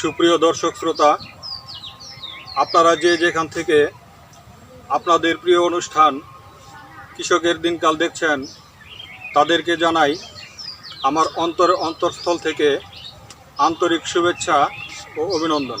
সুপ্রিয় দর্শক শ্রোতা, আপনারা যে যেখান থেকে আপনাদের প্রিয় অনুষ্ঠান কৃষকের দিনকাল দেখছেন, তাদেরকে জানাই আমার অন্তর অন্তরস্থল থেকে আন্তরিক শুভেচ্ছা ও অভিনন্দন।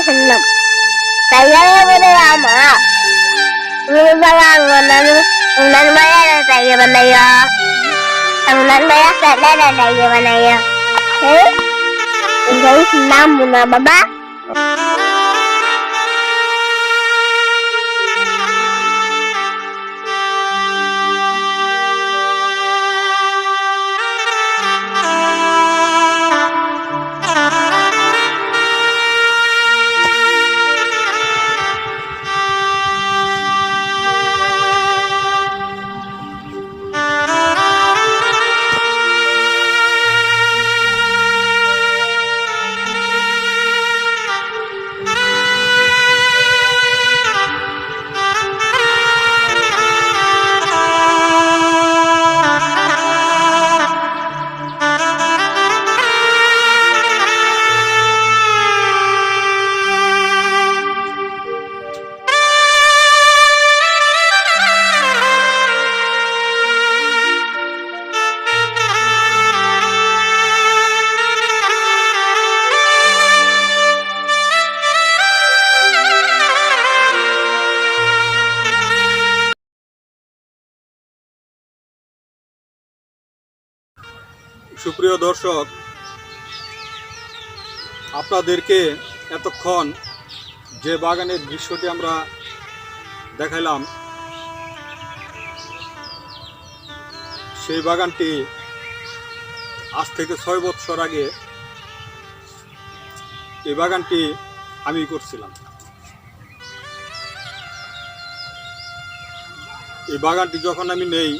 বাবা শুনলাম তাই আমি বলে আমা তুমি বাবা উনান উনান মায়া তাই বানাইয়া সুপ্রিয় দর্শক, আপনাদেরকে এতক্ষণ যে বাগানের দৃশ্যটি আমরা দেখাইলাম, সেই বাগানটি আজ থেকে ছয় বৎসর আগে এই বাগানটি আমি করছিলাম। এই বাগানটি যখন আমি নেই,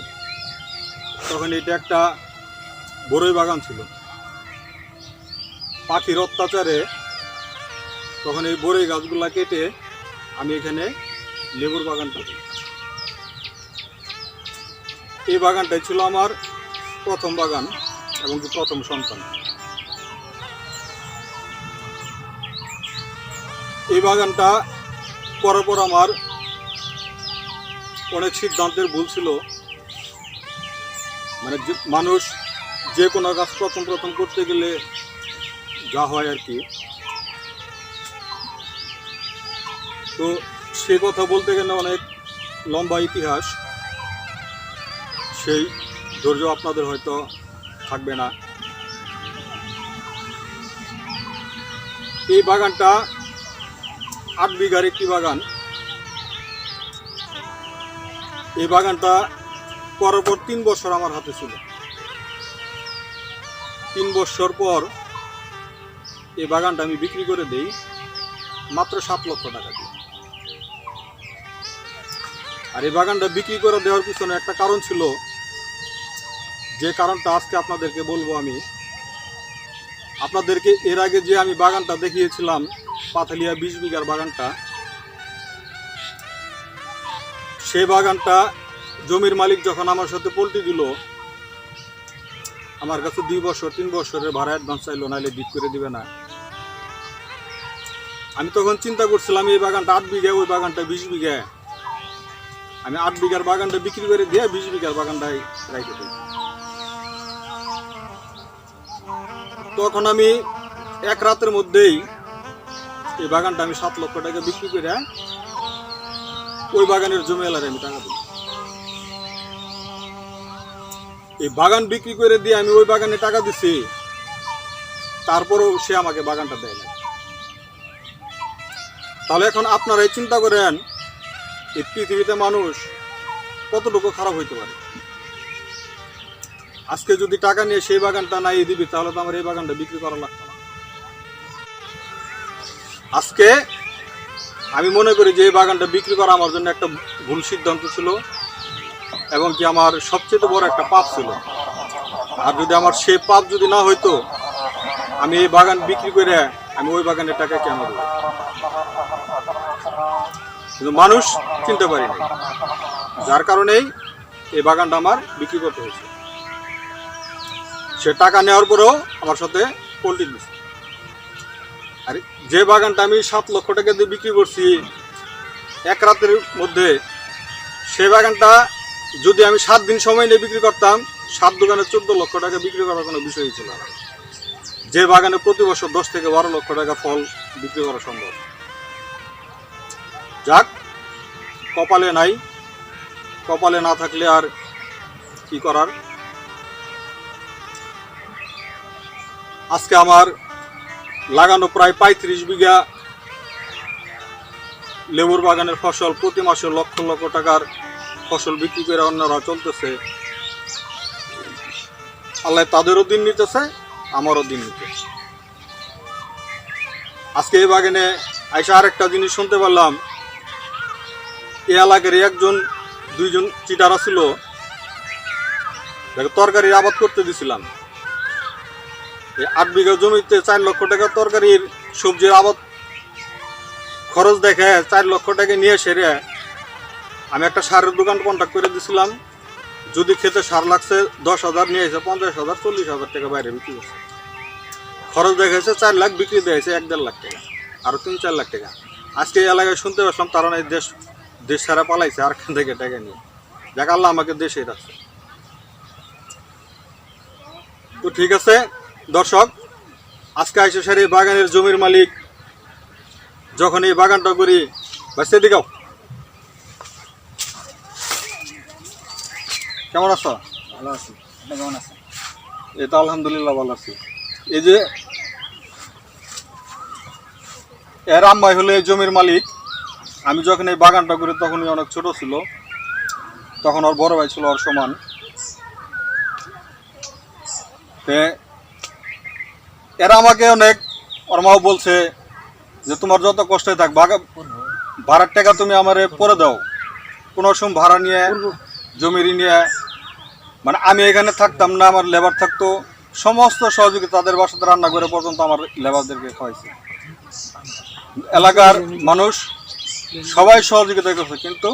তখন এটা একটা বড়ই বাগান ছিল। পাখির অত্যাচারে তখন এই বড়ই গাছগুলা কেটে আমি এখানে লেবুর বাগান করি। এই বাগানটাই ছিল আমার প্রথম বাগান এবং কি প্রথম সন্তান। এই বাগানটা করার পর আমার অনেক সিদ্ধান্তের ভুল ছিল। মানে মানুষ যে কোনো কাজ প্রথম প্রথম করতে গেলে যা হয় আর কি। তো সে কথা বলতে গেলে অনেক লম্বা ইতিহাস। সেই ধৈর্য আপনাদের হয়তো থাকবে না। এই বাগানটা আট বিঘার একটি বাগান। এই বাগানটা করার পর তিন বছর আমার হাতে ছিল। তিন বছর পর এই বাগানটা আমি বিক্রি করে দেই, মাত্র সাত লক্ষ টাকা দিয়ে। আর এই বাগানটা বিক্রি করে দেওয়ার পিছনে একটা কারণ ছিল। যে কারণটা আজকে আপনাদেরকে বলব আমি। আপনাদেরকে এর আগে যে আমি বাগানটা দেখিয়েছিলাম, পাথালিয়া বিশ বিঘার বাগানটা সেই বাগানটা জমির মালিক যখন আমার সাথে পোল্ট্রি দিল আমার কাছে দুই বছর, তিন বছরের ভাড়া অ্যাডভান্স চাইলো, নাহলে বিট করে দিবে না। আমি তখন চিন্তা করছিলাম, এই বাগানটা আট বিঘা, ওই বাগানটা বিশ বিঘা। আমি আট বিঘার বাগানটা বিক্রি করে দিয়ে বিশ বিঘার বাগানটাই রাইখে দিই। তখন আমি এক রাতের মধ্যেই এই বাগানটা আমি সাত লক্ষ টাকা বিক্রি করে ওই বাগানের জমি এলারে আমি টাকা দিই এই বাগান বিক্রি করে দিয়ে আমি ওই বাগানে টাকা দিছি, তারপরেও সে আমাকে বাগানটা দেয় না তাহলে এখন আপনারাই চিন্তা করেন, এই পৃথিবীতে মানুষ কতটুকু খারাপ হইতে পারে? আজকে যদি টাকা নিয়ে সেই বাগানটা নাই দিবি, তাহলে তো আমার এই বাগানটা বিক্রি করা লাগতো না। আজকে আমি মনে করি যে এই বাগানটা বিক্রি করা আমার জন্য একটা ভুল সিদ্ধান্ত ছিল। এবং কি আমার সবচেয়ে বড় একটা পাপ ছিল। আর যদি আমার সে পাপ যদি না হইতো, আমি এই বাগান বিক্রি করে আমি ওই বাগানের টাকা কেন দেবো? কিন্তু মানুষ চিনতে পারিনি যার কারণেই এই বাগানটা আমার বিক্রি করতে হয়েছে। সে টাকা নেওয়ার পরেও আমার সাথে পোল্ট্রি দিচ্ছে আর যে বাগানটা আমি সাত লক্ষ টাকা দিয়ে বিক্রি করছি, এক রাতের মধ্যে সেই বাগানটা যদি আমি সাত দিন সময় নিয়ে বিক্রি করতাম, সাত দোকানে চোদ্দ লক্ষ টাকা বিক্রি করার কোনো বিষয়ই ছিল না। যে বাগানে প্রতি বছর দশ থেকে বারো লক্ষ টাকা ফল বিক্রি করা সম্ভব। যাক, কপালে নাই। কপালে না থাকলে আর কি করার? আজকে আমার লাগানো প্রায় পঁয়ত্রিশ বিঘা লেবুর বাগানের ফসল প্রতি মাসে লক্ষ লক্ষ টাকার ফসল বিক্রি করে অন্যরা চলতেছে, আল্লাহ তাদেরও দিন নিতেছে, আমারও দিন নিতেছে। আজকে এই বাগানে আইসা আরেকটা জিনিস শুনতে পারলাম। এ এলাকার একজন, দুইজন চিটারা ছিল। তরকারির আবাদ করতে দিছিলাম। এই আট বিঘা জমিতে চার লক্ষ টাকা তরকারির সবজির আবাদ খরচ দেখে চার লক্ষ টাকা নিয়ে সেরে আমি একটা সারের দোকান কন্ট্যাক্ট করে দিছিলাম। যদি খেতে সার লাগছে, দশ হাজার নিয়ে এসে পঞ্চাশ হাজার, চল্লিশ হাজার টাকা বাইরে বিক্রি করছে। খরচ দেখেছে চার লাখ, বিক্রি দিয়েছে এক দেড় লাখ টাকা আরও তিন চার লাখ টাকা। আজকে এই এলাকায় শুনতে পারলাম তারা এই দেশ দেশ ছাড়া পালাইছে, আর খান থেকে টাকা নিয়ে। যাক, আল্লাহ আমাকে দেশে রাখছে তো ঠিক আছে, দর্শক, আজকে আইসে সারি বাগানের জমির মালিক, যখন এই বাগানটা করি বাঁচতে দিকাও কেমন আছো? ভালো আছি। আপনি কেমন আছেন? এই তো আলহামদুলিল্লাহ ভালো আছি। এই যে এর আম্মাই হলো এই জমির মালিক। আমি যখন এই বাগানটা করি তখনই অনেক ছোট ছিল। তখন ওর বড় ভাই ছিল ওর সমান। এরা আমাকে অনেক ওর মাও বলছে যে তোমার যত কষ্টই থাক ভাড়ার টাকা তুমি আমারে পরে দাও। কোনো সময় ভাড়া নিয়ে জমি নিয়ে মানে আমি এখানে থাকতাম না আমার লেবার থাকতো। সমস্ত সহযোগী তাদের বাসাতে রান্না করে পর্যন্ত আমার লেবারদেরকে খাওয়াইছে। এলাকার মানুষ সবাই সহযোগিতা করছে কিন্তু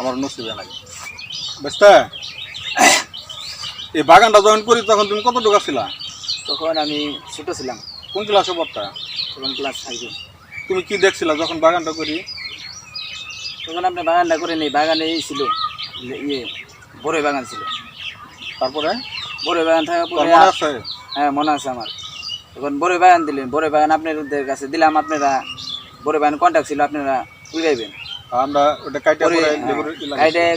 আমার নসিবে নাই। বুঝতে? এই বাগানটা যখন করি তখন তুমি কত টাকা ছিলা তখন আমি ছোট ছিলাম। কোন ক্লাসে পড়তা? তখন ক্লাস ফাইভে তুমি কি দেখছিলা যখন বাগানটা করি? তখন আপনি বাগানটা করে নেই বাগানে এই ছিল। যে ইয়ে বড়ই বাগান ছিল। তারপরে বড়ই বাগান থাকার পরে হ্যাঁ মনে আছে আমার। তখন বড়ই বাগান দিলেন বড়ই বাগান আপনাদের কাছে দিলাম আপনারা বড়ই বাগান কন্ট্যাক্ট ছিল আপনারা উলগাইবেন। আমরা ওটা কাইটা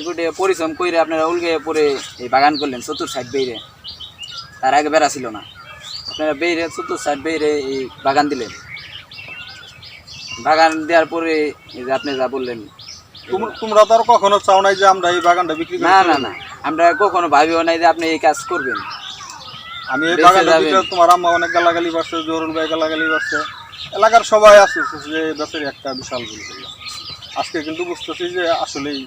গুটে পরিশ্রম করে আপনারা উলগে পরে এই বাগান করলেন চতুর সাইড বেইরে। তার আগে বেড়া ছিল না। আপনারা বেইরে চতুর সাইড বেইরে এই বাগান দিলেন। বাগান দেওয়ার পরে আপনি যা বললেন তোমরা তো আর কখনো চাও নাই যে আমরা এই বাগানটা বিক্রি না না না। আমরা কখনো ভাবিও নাই যে আপনি এই কাজ করবেন। আমি এই বাগানটা। দিতে তোমার আম্মা অনেক গালাগালি করছে জরুল ভাই গালাগালি করছে। এলাকার সবাই আছে যে বেচারি একটা বিশাল ভুল করল। আজকে কিন্তু বুঝতেছি যে আসলেই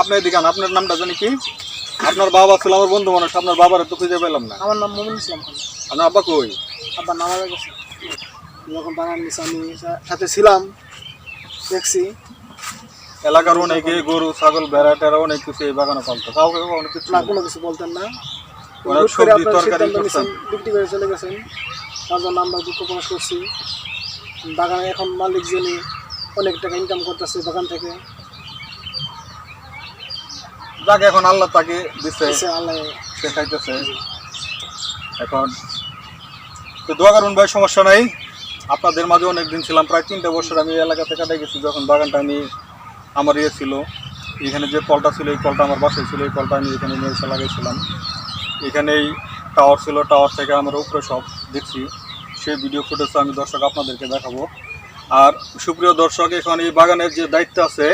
আপনি এদিকে আপনার নামটা জানি কি? আপনার বাবা ছিল আমার বন্ধু মানুষ আপনার বাবার তো খুঁজে পেলাম না। আমার নাম মোমিন ইসলাম খান। আপনার আব্বা কই? আব্বার নাম আমার কাছে যখন বাগান নিয়েছে আমি সাথে ছিলাম দেখছি। এলাকার অনেকে গরু ছাগল ভেড়া টেরা অনেক কিছু এই বাগানে পালতো। কাউকে অনেক কিছু না কোনো কিছু বলতেন না। সবজি তরকারি বিক্রি করে চলে গেছেন। তার জন্য আমরা দুঃখ প্রকাশ করছি। বাগানে এখন মালিক যিনি অনেক টাকা ইনকাম করতেছে বাগান থেকে। যাক এখন আল্লাহ তাকে দিচ্ছে আল্লাহ। সে খাইতেছে এখন তো দোয়া করুন ভাই সমস্যা নাই। আপনাদের মাঝে অনেক দিন ছিলাম, প্রায় তিনটা বছর আমি এলাকাতে কাটাই গেছি, যখন বাগানটা আমি, আমার ইয়ে ছিল, এখানে যে কলটা ছিল, এই কলটা আমার বাসায় ছিল, এই কলটা আমি এখানে নিয়ে এসে লাগাইছিলাম। এখানেই টাওয়ার ছিল টাওয়ার থেকে আমরা উপরে সব দেখছি। সেই ভিডিও ফুটেজ আমি দর্শক আপনাদেরকে দেখাবো। আর সুপ্রিয় দর্শক, এখন এই বাগানের যে দায়িত্ব আছে,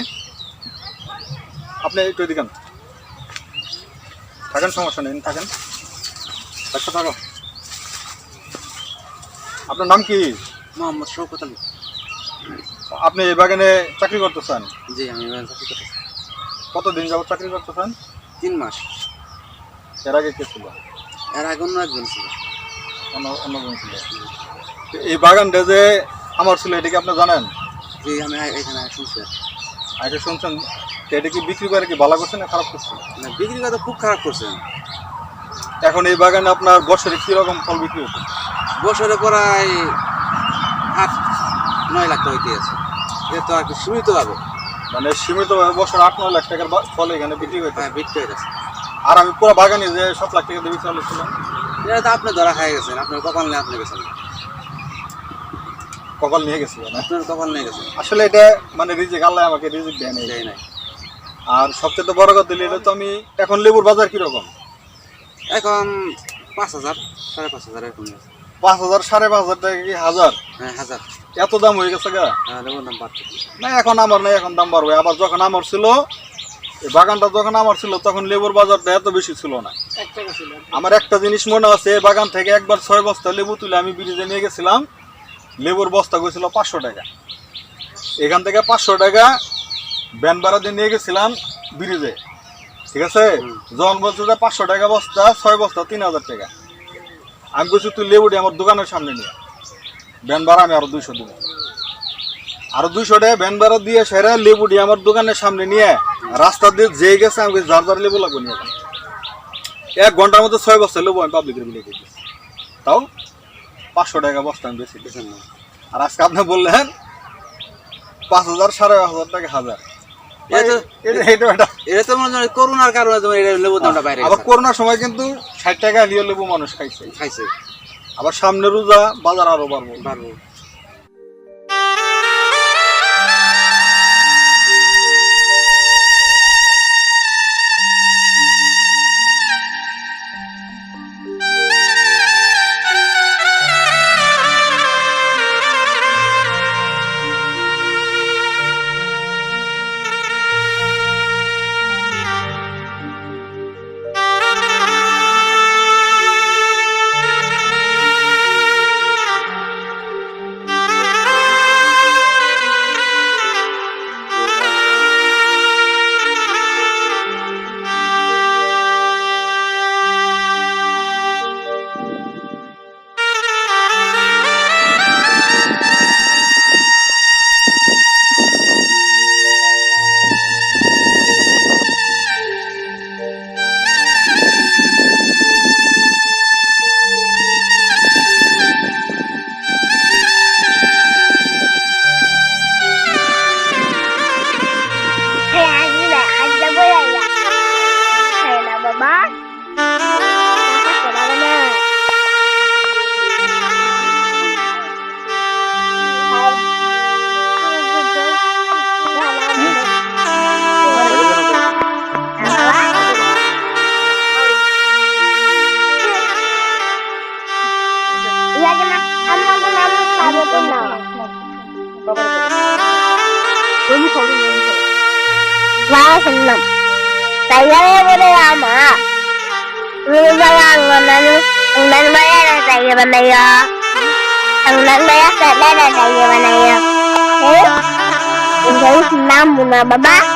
আপনি একটু এদিকে। থাকেন, সমস্যা নেই, থাকেন। একটা থাকো। আপনার নাম কি? মোহাম্মদ শৌকত আলী। আপনি এই বাগানে চাকরি করতেছেন? জি আমি এবার চাকরি করতেছি। কতদিন যাবত চাকরি করতেছেন? তিন মাস। এর আগে কে ছিল? এর আগে অন্য একজন ছিল। অন্য অন্য জন ছিল। তো এই বাগানটা যে আমার ছিল এটা কি আপনি জানেন? জি আমি এখানে শুনছি আগে শুনছেন তো এটা কি বিক্রি করে কি ভালো করছে না খারাপ করছে? না, বিক্রি কথা খুব খারাপ করছেন এখন এই বাগানে আপনার বছরে কীরকম ফল বিক্রি হচ্ছে? বছরে প্রায় নয় লাখ টাকা আছে এটা তো আর কি সীমিত পাবো মানে সীমিতভাবে বছর আট নয় লাখ টাকার ফল এখানে বিক্রি হয়েছে। হ্যাঁ বিক্রি হয়ে গেছে। আর আমি পুরো বাগানে যে সাত লাখ টাকা দিয়ে বিক্রি হচ্ছিলাম এটা তো আপনি ধরা খাই গেছেন আপনার কপাল নিয়ে আপনি গেছেন কপাল নিয়ে গেছি আপনার কপাল নিয়ে গেছে আসলে এটা মানে রিজিক আল্লাহ আমাকে রিজিক দেয় নাই। দেয় নাই। আর সবচেয়ে বড় কথা এটা তো আমি এখন লেবুর বাজার কীরকম? এখন পাঁচ হাজার সাড়ে পাঁচ হাজার এরকম। পাঁচ হাজার সাড়ে পাঁচ হাজার টাকা কি হাজার? হ্যাঁ হাজার। এত দাম হয়ে গেছে গা? হ্যাঁ না এখন আমার নাই এখন দাম বাড়বে। আবার যখন আমার ছিল এই বাগানটা যখন আমার ছিল তখন লেবুর বাজারটা এত বেশি ছিল না। আমার একটা জিনিস মনে আছে এই বাগান থেকে একবার ছয় বস্তা লেবু তুলে আমি ব্রিজে নিয়ে গেছিলাম। লেবুর বস্তা গেছিল পাঁচশো টাকা। এখান থেকে পাঁচশো টাকা ব্যান ভাড়া দিয়ে নিয়ে গেছিলাম ব্রিজে। ঠিক আছে? যখন বলছে যে পাঁচশো টাকা বস্তা ছয় বস্তা তিন হাজার টাকা। আমি বলছি তুই লেবুটি আমার দোকানের সামনে নিয়ে ব্যান ভাড়া আমি আরও দুইশো দেবো। আরও দুইশো টাকা ভ্যান ভাড়া দিয়ে সেরা লেবুটি আমার দোকানের সামনে নিয়ে রাস্তা দিয়ে যে গেছে আমি যার যার লেবু লাগবে নিয়ে এক ঘণ্টার মধ্যে ছয় বস্তা লেবু আমি পাবলিকের বিলে দিয়েছি। তাও পাঁচশো টাকা বস্তা আমি বেশি দিয়েছি। আর আজকে আপনি বললেন পাঁচ হাজার সাড়ে পাঁচ হাজার টাকা হাজার। হয় করোনার কারণে তোমার এটা দামটা বাইরে আবার করোনার সময় কিন্তু ষাট টাকা লিয়ে লেবু মানুষ খাইছে। খাইছে। আবার সামনে রোজা বাজার আরও বাড়বো। পারব 爸爸妈。妈我们我们我们要来打野了没有我们我要来来打没有哎你们一哪拉我爸爸